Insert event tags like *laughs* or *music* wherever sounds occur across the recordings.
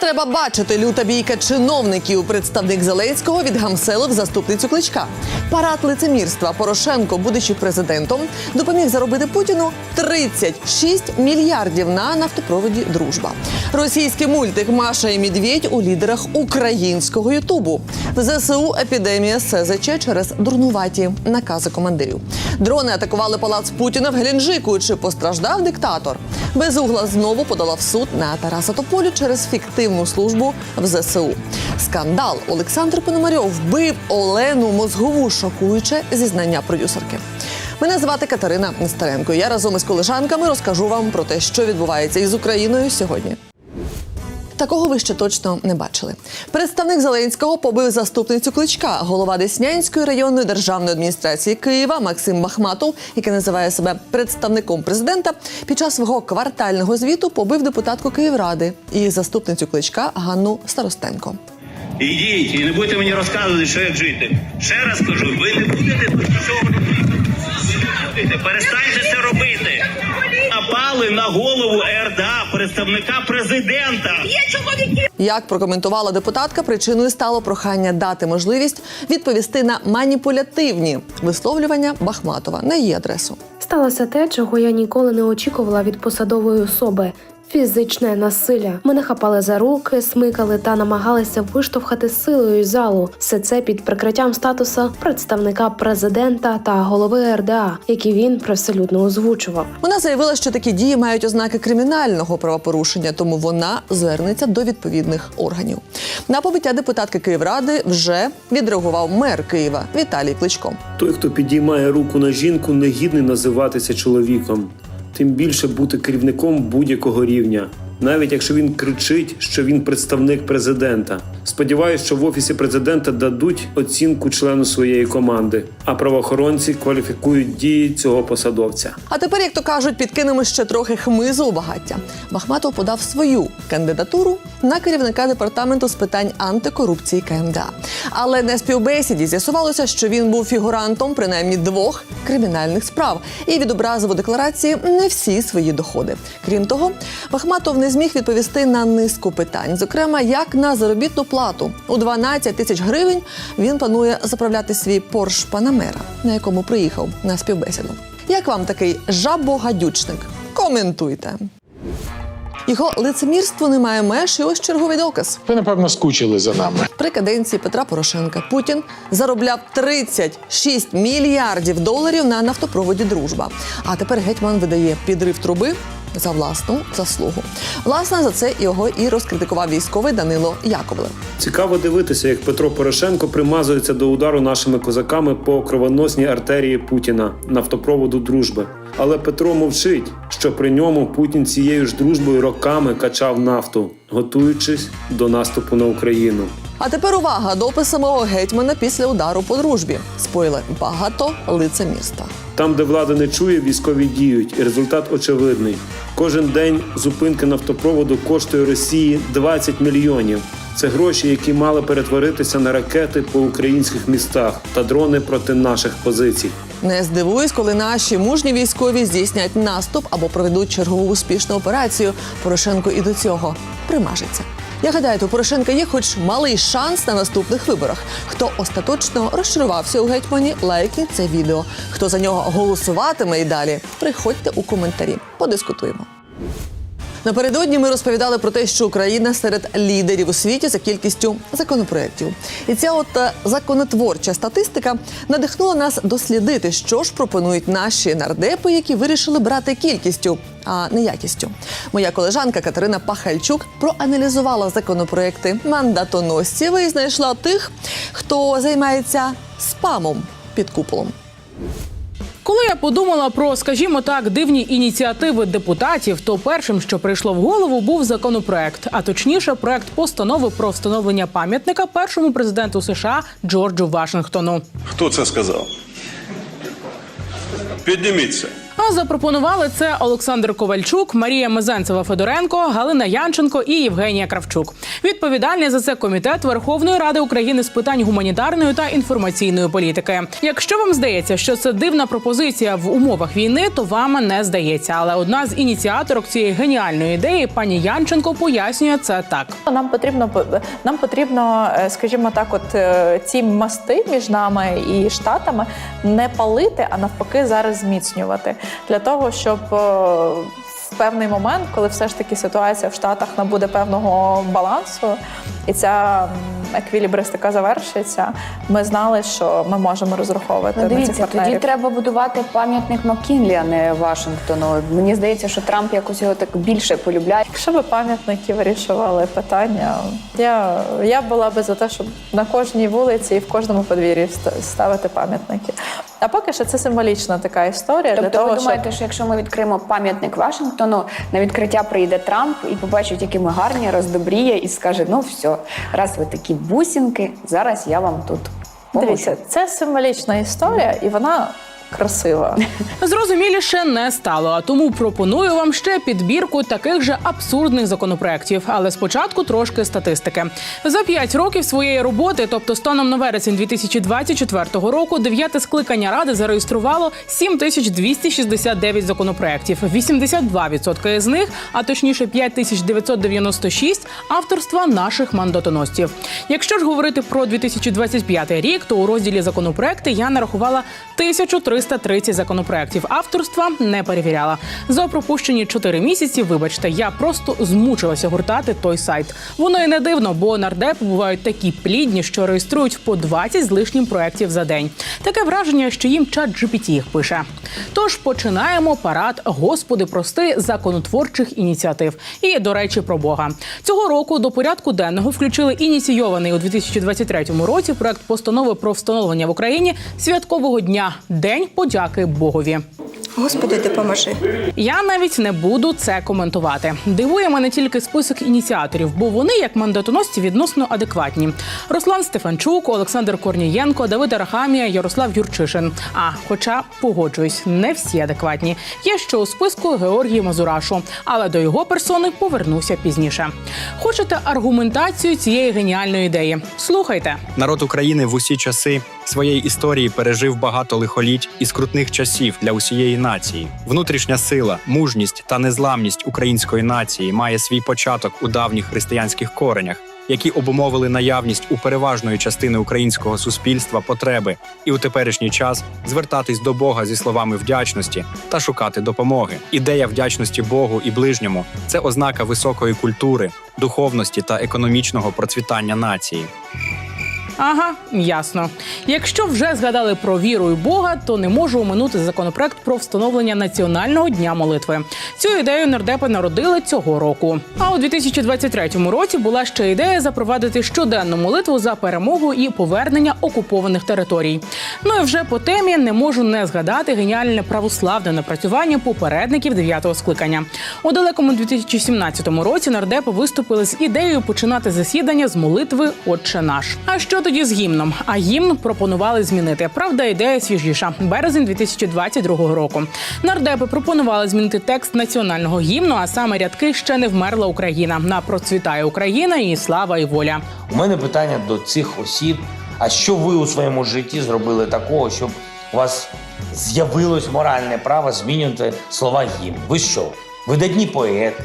треба бачити люта бійка чиновників. Представник Зеленського відгамселив заступницю кличка. Парад лицемірства Порошенко, будучи президентом, допоміг заробити Путіну 36 мільярдів на нафтопроводі Дружба. Російський мультик Маша і Медведь у лідерах українського Ютубу. В ЗСУ епідемія СЗЧ через дурнуваті накази командирів. Дрони атакували палац Путіна в Геленджику. Чи постраждав диктатор? Безугла знову подала в суд на Тараса Тополю через фіктивну службу в ЗСУ. Скандал Олександр Пономарьов вбив Олену Мозгову. Шокуюче зізнання продюсерки. Мене звати Катерина Нестеренко. Я разом із колежанками розкажу вам про те, що відбувається із Україною сьогодні. Такого ви ще точно не бачили. Представник Зеленського побив заступницю кличка, голова Деснянської районної державної адміністрації Києва Максим Махматов, який називає себе представником президента, під час свого квартального звіту побив депутатку Київради і заступницю кличка Ганну Старостенко. Ідіть і не будете мені розказувати, що як жити. Ще раз кажу, ви не будете нічого робити. Перестаньте це робити. Напали на голову РДА, представника президента. Як прокоментувала депутатка, причиною стало прохання дати можливість відповісти на маніпулятивні висловлювання Бахматова на її адресу. Сталося те, чого я ніколи не очікувала від посадової особи. Фізичне насилля. Мене хапали за руки, смикали та намагалися виштовхати силою залу. Все це під прикриттям статуса представника президента та голови РДА, які він привселюдно озвучував. Вона заявила, що такі дії мають ознаки кримінального правопорушення, тому вона звернеться до відповідних органів. На побиття депутатки Київради вже відреагував мер Києва Віталій Кличко. Той, хто підіймає руку на жінку, не гідний називатися чоловіком, тим більше бути керівником будь-якого рівня, навіть якщо він кричить, що він представник президента. Сподіваюсь, що в офісі президента дадуть оцінку члену своєї команди, а правоохоронці кваліфікують дії цього посадовця. А тепер, як то кажуть, підкинемо ще трохи хмизу у багаття. Бахматов подав свою кандидатуру на керівника департаменту з питань антикорупції КМДА. Але на співбесіді з'ясувалося, що він був фігурантом принаймні двох кримінальних справ і відобразив у декларації не всі свої доходи. Крім того, Бахматов не зміг відповісти на низку питань, зокрема, як на заробітну плату у 12 тисяч гривень він планує заправляти свій Порш Панамера, на якому приїхав на співбесіду. Як вам такий жабогадючник? Коментуйте. Його лицемірство не має меж, і ось черговий доказ. Ви, напевно, скучили за нами. При каденції Петра Порошенка Путін заробляв 36 мільярдів доларів на нафтопроводі Дружба. А тепер гетьман видає підрив труби за власну заслугу. Власне, за це його і розкритикував військовий Данило Яковлев. Цікаво дивитися, як Петро Порошенко примазується до удару нашими козаками по кровоносній артерії Путіна нафтопроводу дружби. Але Петро мовчить, що при ньому Путін цією ж дружбою роками качав нафту, готуючись до наступу на Україну. А тепер увага допис самого гетьмана після удару по дружбі. Спойлер багато лицемірства. Там, де влада не чує, військові діють, і результат очевидний. Кожен день зупинки нафтопроводу коштує Росії 20 мільйонів. Це гроші, які мали перетворитися на ракети по українських містах та дрони проти наших позицій. Не здивуюсь, коли наші мужні військові здійснять наступ або проведуть чергову успішну операцію. Порошенко і до цього примажеться. Я гадаю, у Порошенка є хоч малий шанс на наступних виборах. Хто остаточно розчарувався у гетьмані, лайкніть це відео. Хто за нього голосуватиме і далі, приходьте у коментарі. Подискутуємо. Напередодні ми розповідали про те, що Україна серед лідерів у світі за кількістю законопроєктів. І ця от е, законотворча статистика надихнула нас дослідити, що ж пропонують наші нардепи, які вирішили брати кількістю, а не якістю. Моя колежанка Катерина Пахальчук проаналізувала законопроекти мандатоносців і знайшла тих, хто займається спамом під куполом. Коли я подумала про, скажімо так, дивні ініціативи депутатів, то першим, що прийшло в голову, був законопроект, а точніше, проект постанови про встановлення пам'ятника першому президенту США Джорджу Вашингтону. Хто це сказав? Підніміться. А запропонували це Олександр Ковальчук, Марія Мезенцева Федоренко, Галина Янченко і Євгенія Кравчук. Відповідальний за це комітет Верховної Ради України з питань гуманітарної та інформаційної політики. Якщо вам здається, що це дивна пропозиція в умовах війни, то вам не здається. Але одна з ініціаторок цієї геніальної ідеї, пані Янченко, пояснює це так. Нам потрібно нам потрібно, е, скажімо так, от е, ці мости між нами і штатами не палити, а навпаки, зараз зміцнювати для того, щоб е, в певний момент, коли все ж таки ситуація в Штатах набуде певного балансу, і ця еквілібристика завершиться, ми знали, що ми можемо розраховувати Ну, на цих дивіться, тоді треба будувати пам'ятник Маккінлі, а не Вашингтону. Мені здається, що Трамп якось його так більше полюбляє. Якщо би пам'ятники вирішували питання, я, я була би за те, щоб на кожній вулиці і в кожному подвір'ї ставити пам'ятники. А поки що це символічна така історія для Тобто, того, ви думаєте, щоб що якщо ми відкриємо пам'ятник Вашингтону, на відкриття прийде Трамп і побачить, які ми гарні, роздобріє і скаже: ну все, раз ви такі бусинки, зараз я вам тут поможу». дивіться, це символічна історія, і вона красива. *laughs* Зрозуміліше не стало, а тому пропоную вам ще підбірку таких же абсурдних законопроєктів. Але спочатку трошки статистики. За п'ять років своєї роботи, тобто станом на вересень 2024 року, дев'яте скликання ради зареєструвало 7269 законопроєктів. 82% з них, а точніше 5996 авторства наших мандатоносців. Якщо ж говорити про 2025 рік, то у розділі законопроекти я нарахувала 1330 законопроєктів. Авторства не перевіряла. За пропущені 4 місяці, вибачте, я просто змучилася гуртати той сайт. Воно і не дивно, бо нардепи бувають такі плідні, що реєструють по 20 з лишнім проєктів за день. Таке враження, що їм чат GPT їх пише. Тож починаємо парад Господи, прости законотворчих ініціатив. І до речі, про Бога цього року до порядку денного включили ініційований у 2023 році проект постанови про встановлення в Україні святкового дня День подяки Богові. Господи, допоможи. Я навіть не буду це коментувати. Дивує мене тільки список ініціаторів, бо вони, як мандатоносці, відносно адекватні: Руслан Стефанчук, Олександр Корнієнко, Давид Арахамія, Ярослав Юрчишин. А хоча погоджуюсь, не всі адекватні. Є ще у списку Георгій Мазурашу, але до його персони повернуся пізніше. Хочете аргументацію цієї геніальної ідеї? Слухайте. Народ України в усі часи своєї історії пережив багато лихоліть і скрутних часів для усієї нації. Внутрішня сила, мужність та незламність української нації має свій початок у давніх християнських коренях, які обумовили наявність у переважної частини українського суспільства потреби і у теперішній час звертатись до Бога зі словами вдячності та шукати допомоги. Ідея вдячності Богу і ближньому це ознака високої культури, духовності та економічного процвітання нації. Ага, ясно. Якщо вже згадали про віру і Бога, то не можу оминути законопроект про встановлення національного дня молитви. Цю ідею нардепи народили цього року. А у 2023 році була ще ідея запровадити щоденну молитву за перемогу і повернення окупованих територій. Ну і вже по темі не можу не згадати геніальне православне напрацювання попередників дев'ятого скликання. У далекому 2017 році нардепи виступили з ідеєю починати засідання з молитви Отче наш. А що тоді з гімном? А гімн пропонували змінити. Правда, ідея свіжіша. Березень 2022 року. Нардепи пропонували змінити текст національного гімну, а саме рядки ще не вмерла Україна. На процвітає Україна і слава і воля. У мене питання до цих осіб. А що ви у своєму житті зробили такого, щоб у вас з'явилось моральне право змінювати слова гімн? Ви що? Видатні поети?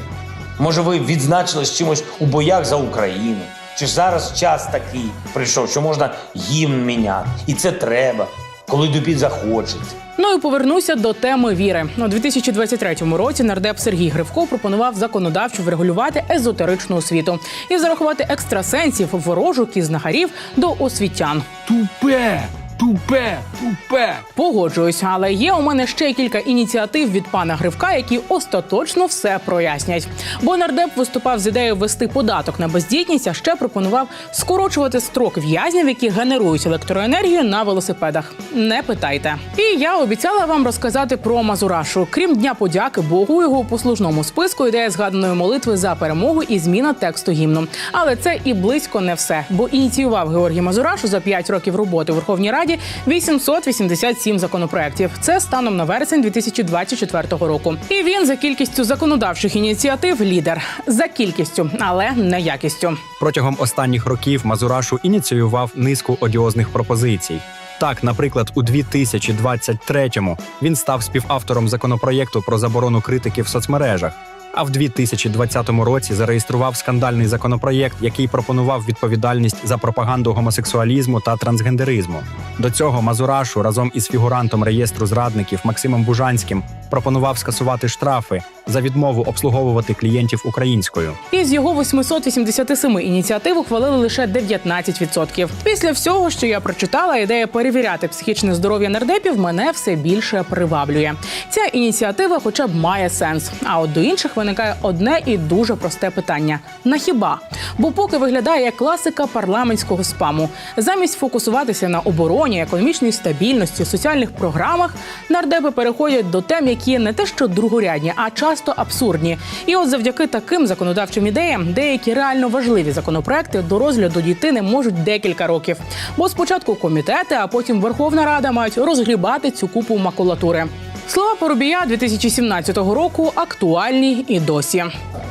Може, ви відзначились чимось у боях за Україну? Чи ж зараз час такий прийшов, що можна гімн міняти? І це треба, коли тобі захочеться. Ну і повернуся до теми віри. У 2023 році нардеп Сергій Гривко пропонував законодавчо врегулювати езотеричну освіту і зарахувати екстрасенсів, ворожок і знахарів до освітян. Тупе, тупе, тупе. Погоджуюсь, але є у мене ще кілька ініціатив від пана Гривка, які остаточно все прояснять. Бо нардеп виступав з ідеєю ввести податок на бездітність, а ще пропонував скорочувати строк в'язнів, які генерують електроенергію на велосипедах. Не питайте. І я обіцяла вам розказати про Мазурашу. Крім дня подяки Богу, його послужному списку ідея згаданої молитви за перемогу і зміна тексту гімну. Але це і близько не все, бо ініціював Георгій Мазурашу за 5 років роботи у Верховній Раді Раді 887 законопроєктів. Це станом на вересень 2024 року. І він за кількістю законодавчих ініціатив лідер за кількістю, але не якістю. Протягом останніх років Мазурашу ініціював низку одіозних пропозицій. Так, наприклад, у 2023-му він став співавтором законопроєкту про заборону критики в соцмережах. А в 2020 році зареєстрував скандальний законопроєкт, який пропонував відповідальність за пропаганду гомосексуалізму та трансгендеризму. До цього Мазурашу разом із фігурантом реєстру зрадників Максимом Бужанським пропонував скасувати штрафи за відмову обслуговувати клієнтів українською. Із його 887 ініціатив ухвалили лише 19%. Після всього, що я прочитала, ідея перевіряти психічне здоров'я нардепів мене все більше приваблює. Ця ініціатива, хоча б має сенс. А от до інших виникає одне і дуже просте питання: на хіба? Бо поки виглядає як класика парламентського спаму, замість фокусуватися на обороні, економічній стабільності, соціальних програмах, нардепи переходять до тем, які не те, що другорядні, а часто абсурдні. І от завдяки таким законодавчим ідеям деякі реально важливі законопроекти до розгляду дійти не можуть декілька років. Бо спочатку комітети, а потім Верховна Рада мають розгрібати цю купу макулатури. Слова Поробія 2017 року актуальні і досі.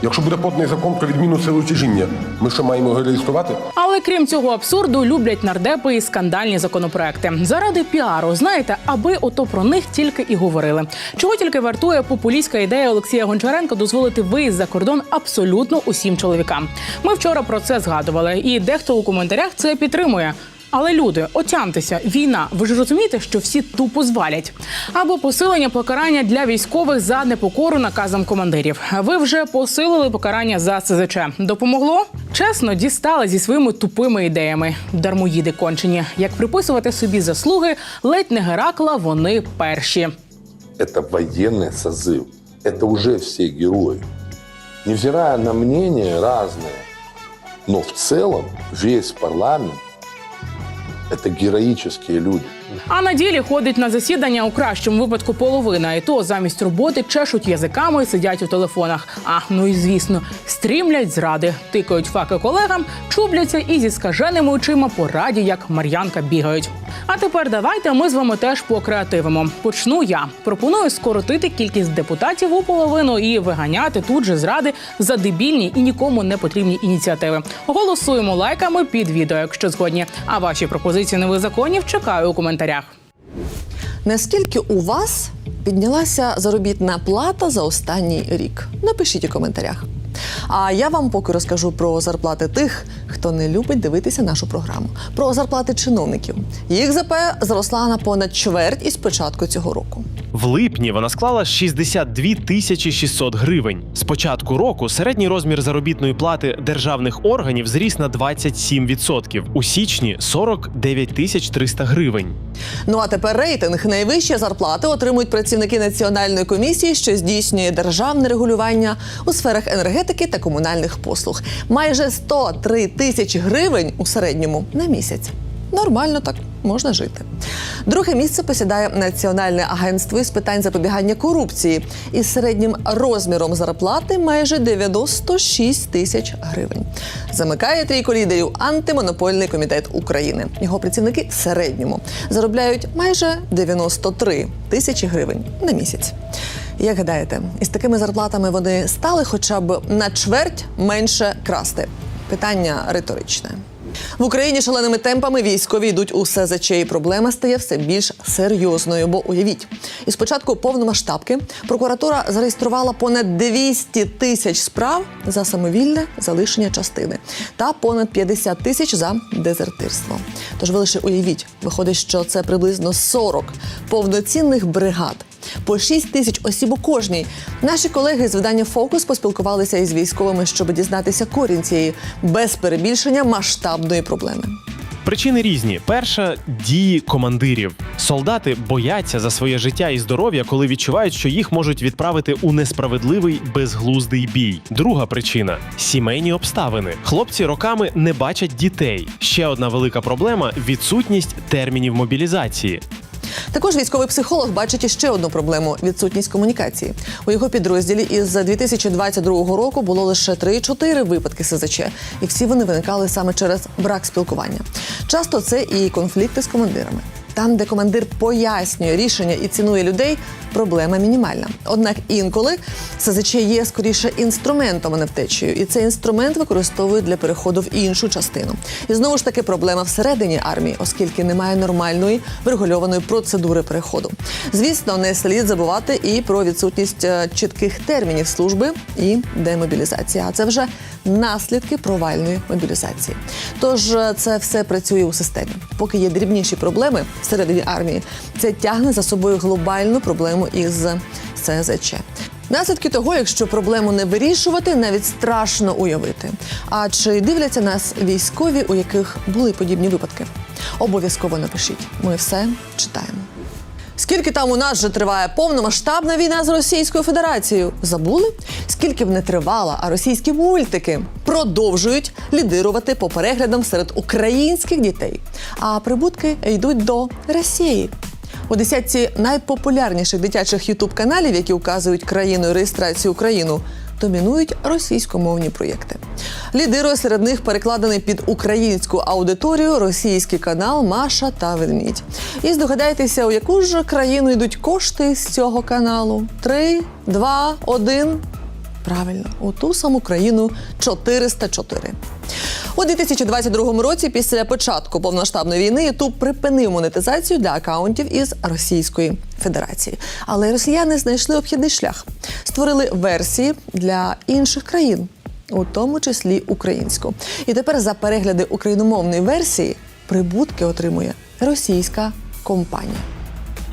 Якщо буде поданий закон про відміну сили тяжіння, ми що маємо його реєструвати? Але крім цього абсурду, люблять нардепи і скандальні законопроекти. Заради піару, знаєте, аби ото про них тільки і говорили. Чого тільки вартує популістська ідея Олексія Гончаренка дозволити виїзд за кордон абсолютно усім чоловікам. Ми вчора про це згадували, і дехто у коментарях це підтримує. Але люди, отямтеся, війна. Ви ж розумієте, що всі тупо звалять. Або посилення покарання для військових за непокору наказам командирів. Ви вже посилили покарання за СЗЧ. Допомогло? Чесно, дістали зі своїми тупими ідеями. Дармоїди кончені. Як приписувати собі заслуги, ледь не Геракла, вони перші. Это военный созыв. Это уже все герои. Невзирая на мнения разные, но в целом весь парламент – это героические люди. А на ділі ходить на засідання у кращому випадку половина, і то замість роботи чешуть язиками і сидять у телефонах. А ну і звісно, стрімлять зради, тикають факи колегам, чубляться і зі скаженими очима по раді, як Мар'янка бігають. А тепер давайте ми з вами теж покреативимо. Почну я. Пропоную скоротити кількість депутатів у половину і виганяти тут же зради за дебільні і нікому не потрібні ініціативи. Голосуємо лайками під відео, якщо згодні. А ваші пропозиції нових законів чекаю у коментарях. Наскільки у вас піднялася заробітна плата за останній рік? Напишіть у коментарях. А я вам поки розкажу про зарплати тих, хто не любить дивитися нашу програму. Про зарплати чиновників. Їх ЗП зросла на понад чверть із початку цього року. В липні вона склала 62 тисячі 600 гривень. З початку року середній розмір заробітної плати державних органів зріс на 27%. У січні 49 тисяч 300 гривень. Ну а тепер рейтинг найвищі зарплати отримують працівники національної комісії, що здійснює державне регулювання у сферах енергетики та комунальних послуг. Майже 103 тисячі гривень у середньому на місяць. Нормально так можна жити. Друге місце посідає Національне агентство із питань запобігання корупції із середнім розміром зарплати майже 96 тисяч гривень. Замикає трійку лідерів антимонопольний комітет України. Його працівники в середньому заробляють майже 93 тисячі гривень на місяць. Як гадаєте, із такими зарплатами вони стали хоча б на чверть менше красти? Питання риторичне. В Україні шаленими темпами військові йдуть у СЗЧ, і проблема стає все більш серйозною. Бо уявіть, із початку повномасштабки прокуратура зареєструвала понад 200 тисяч справ за самовільне залишення частини та понад 50 тисяч за дезертирство. Тож ви лише уявіть, виходить, що це приблизно 40 повноцінних бригад. По 6 тисяч осіб у кожній. Наші колеги з видання Фокус поспілкувалися із військовими, щоб дізнатися корінь цієї без перебільшення масштабної проблеми. Причини різні. Перша дії командирів. Солдати бояться за своє життя і здоров'я, коли відчувають, що їх можуть відправити у несправедливий безглуздий бій. Друга причина сімейні обставини. Хлопці роками не бачать дітей. Ще одна велика проблема відсутність термінів мобілізації. Також військовий психолог бачить іще одну проблему відсутність комунікації. У його підрозділі із 2022 року було лише 3-4 випадки СЗЧ, і всі вони виникали саме через брак спілкування. Часто це і конфлікти з командирами. Там, де командир пояснює рішення і цінує людей, проблема мінімальна. Однак інколи СЗЧ є скоріше інструментом, а не втечею, і цей інструмент використовують для переходу в іншу частину. І знову ж таки проблема всередині армії, оскільки немає нормальної врегульованої процедури переходу. Звісно, не слід забувати і про відсутність е, чітких термінів служби і демобілізації. А це вже наслідки провальної мобілізації. Тож е, це все працює у системі. Поки є дрібніші проблеми всередині армії, це тягне за собою глобальну проблему із СЗЧ. Наслідки того, якщо проблему не вирішувати, навіть страшно уявити. А чи дивляться нас військові, у яких були подібні випадки? Обов'язково напишіть. Ми все читаємо. Скільки там у нас вже триває повномасштабна війна з Російською Федерацією? Забули? Скільки б не тривала, а російські мультики продовжують лідирувати по переглядам серед українських дітей. А прибутки йдуть до Росії. У десятці найпопулярніших дитячих ютуб-каналів, які указують країною реєстрацію Україну, домінують російськомовні проєкти. Лідирує серед них перекладений під українську аудиторію російський канал Маша та Ведмідь. І здогадайтеся, у яку ж країну йдуть кошти з цього каналу? Три, два, один. Правильно, у ту саму країну 404. У 2022 році, після початку повноштабної війни, Ютуб припинив монетизацію для акаунтів із Російської Федерації. Але росіяни знайшли обхідний шлях, створили версії для інших країн, у тому числі українську. І тепер за перегляди україномовної версії прибутки отримує російська компанія.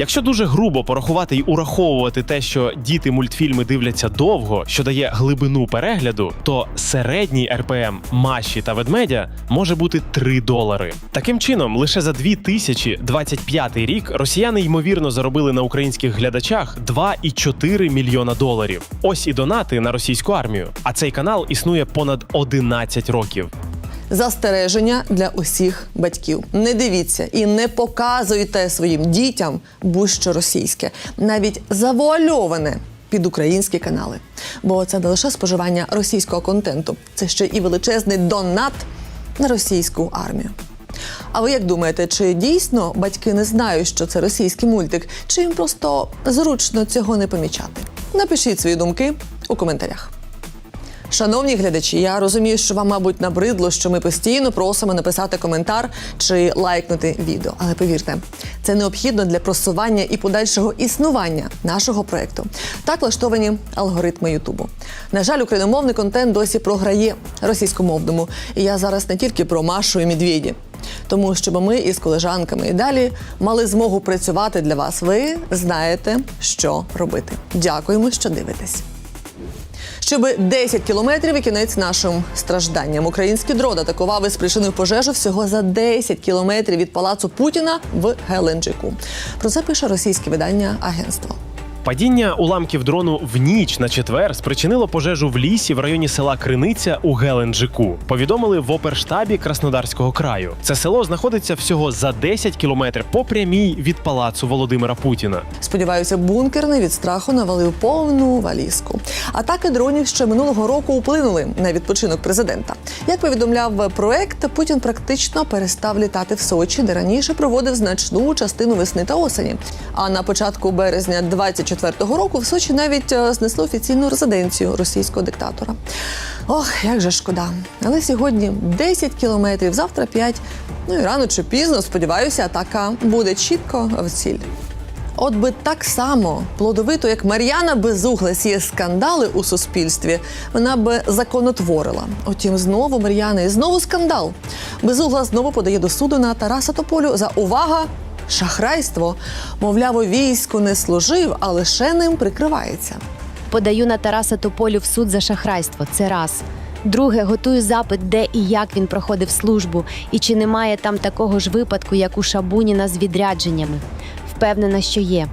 Якщо дуже грубо порахувати й ураховувати те, що діти мультфільми дивляться довго, що дає глибину перегляду, то середній РПМ Маші та ведмедя може бути 3 долари. Таким чином, лише за 2025 рік росіяни ймовірно заробили на українських глядачах 2,4 мільйона доларів. Ось і донати на російську армію. А цей канал існує понад 11 років. Застереження для усіх батьків. Не дивіться і не показуйте своїм дітям будь-що російське, навіть завуальоване під українські канали. Бо це не лише споживання російського контенту, це ще і величезний донат на російську армію. А ви як думаєте, чи дійсно батьки не знають, що це російський мультик, чи їм просто зручно цього не помічати? Напишіть свої думки у коментарях. Шановні глядачі, я розумію, що вам, мабуть, набридло, що ми постійно просимо написати коментар чи лайкнути відео. Але повірте, це необхідно для просування і подальшого існування нашого проекту. Так влаштовані алгоритми Ютубу. На жаль, україномовний контент досі програє російськомовному. І я зараз не тільки про Машу і Медведі. Тому щоб ми із колежанками і далі мали змогу працювати для вас. Ви знаєте, що робити. Дякуємо, що дивитесь. Щоб 10 кілометрів і кінець нашим стражданням. Український дрон атакував і спричинив пожежу всього за 10 кілометрів від палацу Путіна в Геленджику. Про це пише російське видання агентство. Падіння уламків дрону в ніч на четвер спричинило пожежу в лісі в районі села Криниця у Геленджику. Повідомили в оперштабі Краснодарського краю. Це село знаходиться всього за 10 кілометрів по прямій від палацу Володимира Путіна. Сподіваюся, бункерний від страху навалив повну валізку. Атаки дронів ще минулого року вплинули на відпочинок президента. Як повідомляв проект, Путін практично перестав літати в Сочі, де раніше проводив значну частину весни та осені. А на початку березня 24-го року в Сочі навіть е, знесли офіційну резиденцію російського диктатора. Ох, як же шкода. Але сьогодні 10 кілометрів, завтра 5. Ну і рано чи пізно, сподіваюся, атака буде чітко в ціль. От би так само плодовито, як Мар'яна Безугла сіє скандали у суспільстві, вона би законотворила. Утім, знову Мар'яна і знову скандал. Безугла знову подає до суду на Тараса Тополю за увага. Шахрайство, мовляв, у війську не служив, а лише ним прикривається. Подаю на Тараса Тополю в суд за шахрайство. Це раз. Друге, готую запит, де і як він проходив службу, і чи немає там такого ж випадку, як у Шабуніна з відрядженнями. Впевнена, що є.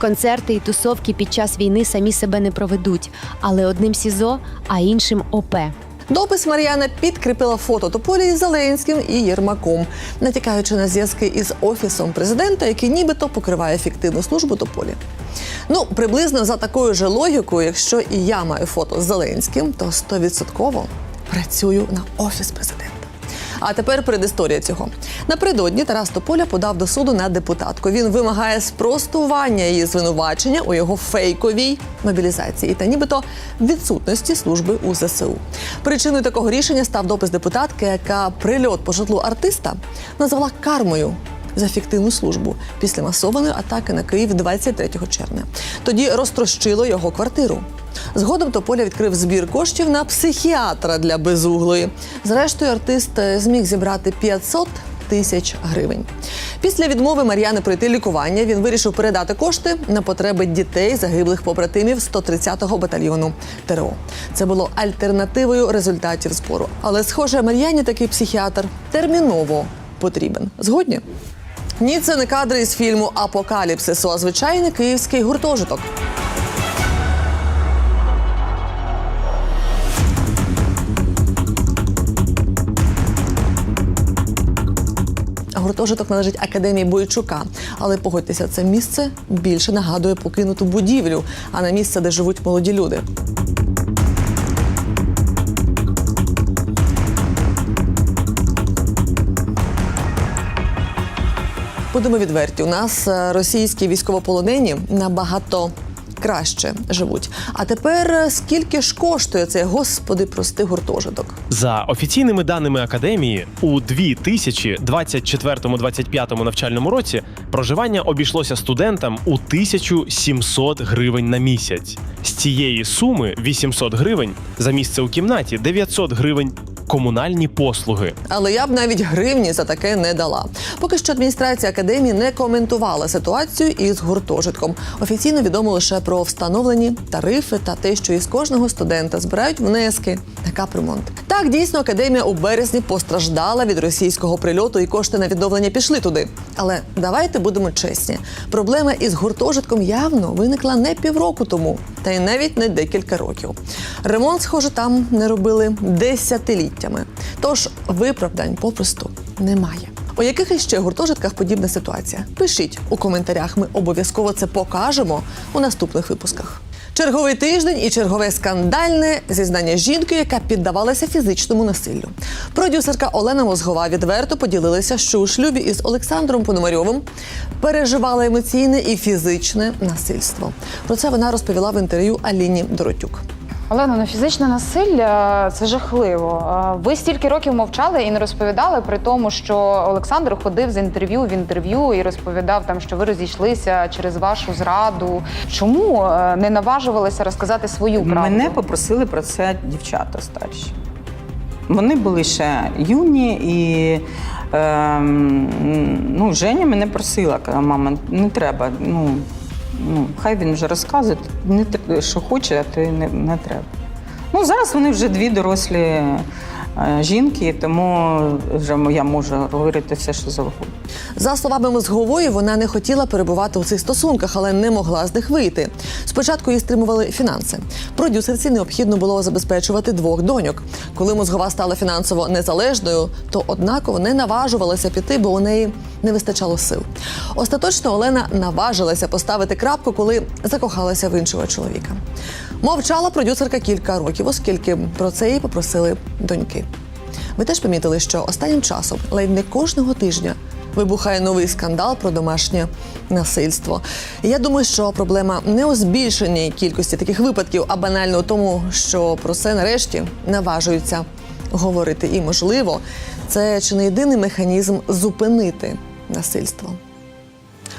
Концерти і тусовки під час війни самі себе не проведуть, але одним СІЗО, а іншим ОП. Допис Мар'яна підкріпила фото Тополі із Зеленським і Єрмаком, натякаючи на зв'язки із офісом президента, який нібито покриває фіктивну службу Тополі. Ну, приблизно за такою же логікою, якщо і я маю фото з Зеленським, то стовідсотково працюю на офіс президента. А тепер предісторія цього. Напередодні Тарас Тополя подав до суду на депутатку. Він вимагає спростування її звинувачення у його фейковій мобілізації та нібито відсутності служби у ЗСУ. Причиною такого рішення став допис депутатки, яка прильот по житлу артиста назвала кармою за фіктивну службу після масованої атаки на Київ 23 червня. Тоді розтрощило його квартиру. Згодом Тополя відкрив збір коштів на психіатра для безуглої. Зрештою, артист е, зміг зібрати 500 тисяч гривень. Після відмови Мар'яни пройти лікування він вирішив передати кошти на потреби дітей загиблих побратимів 130-го батальйону ТРО. Це було альтернативою результатів збору. Але, схоже, Мар'яні такий психіатр терміново потрібен. Згодні? Ні, це не кадри із фільму Апокаліпсису, а звичайний київський гуртожиток. Гуртожиток належить академії Бойчука, але погодьтеся, це місце більше нагадує покинуту будівлю, а не місце, де живуть молоді люди. Будемо відверті, у нас е, російські військовополонені набагато краще живуть. А тепер е, скільки ж коштує цей господи прости гуртожиток? За офіційними даними академії, у 2024-25 навчальному році проживання обійшлося студентам у 1700 гривень на місяць. З цієї суми 800 гривень за місце у кімнаті, 900 гривень комунальні послуги. Але я б навіть гривні за таке не дала. Поки що адміністрація академії не коментувала ситуацію із гуртожитком. Офіційно відомо лише про встановлені тарифи та те, що із кожного студента збирають внески на капремонт. Так дійсно академія у березні постраждала від російського прильоту, і кошти на відновлення пішли туди. Але давайте будемо чесні. Проблема із гуртожитком явно виникла не півроку тому, та й навіть не декілька років. Ремонт, схоже, там не робили десятиліттями. Тож виправдань попросту немає. У яких іще гуртожитках подібна ситуація? Пишіть у коментарях. Ми обов'язково це покажемо у наступних випусках. Черговий тиждень і чергове скандальне зізнання жінки, яка піддавалася фізичному насиллю. Продюсерка Олена Мозгова відверто поділилася, що у шлюбі із Олександром Пономарьовим переживала емоційне і фізичне насильство. Про це вона розповіла в інтерв'ю Аліні Доротюк. Олена, ну фізичне насилля це жахливо. Ви стільки років мовчали і не розповідали при тому, що Олександр ходив з інтерв'ю в інтерв'ю і розповідав там, що ви розійшлися через вашу зраду. Чому е, не наважувалися розказати свою правду? Мене попросили про це дівчата старші. Вони були ще юні, і е, ну, Женя мене просила, каже, мама, не треба. Ну, ну, хай він вже розказує, не, що хоче, а ти не, не треба. Ну, зараз вони вже дві дорослі жінки, тому вже я можу говорити все, що завгодно. За словами мозгової, вона не хотіла перебувати у цих стосунках, але не могла з них вийти. Спочатку її стримували фінанси. Продюсерці необхідно було забезпечувати двох доньок. Коли мозгова стала фінансово незалежною, то однаково не наважувалася піти, бо у неї не вистачало сил. Остаточно Олена наважилася поставити крапку, коли закохалася в іншого чоловіка. Мовчала продюсерка кілька років, оскільки про це її попросили доньки. Ви теж помітили, що останнім часом ледь не кожного тижня вибухає новий скандал про домашнє насильство. Я думаю, що проблема не у збільшенні кількості таких випадків, а банально у тому, що про це нарешті наважуються говорити. І можливо, це чи не єдиний механізм зупинити насильство.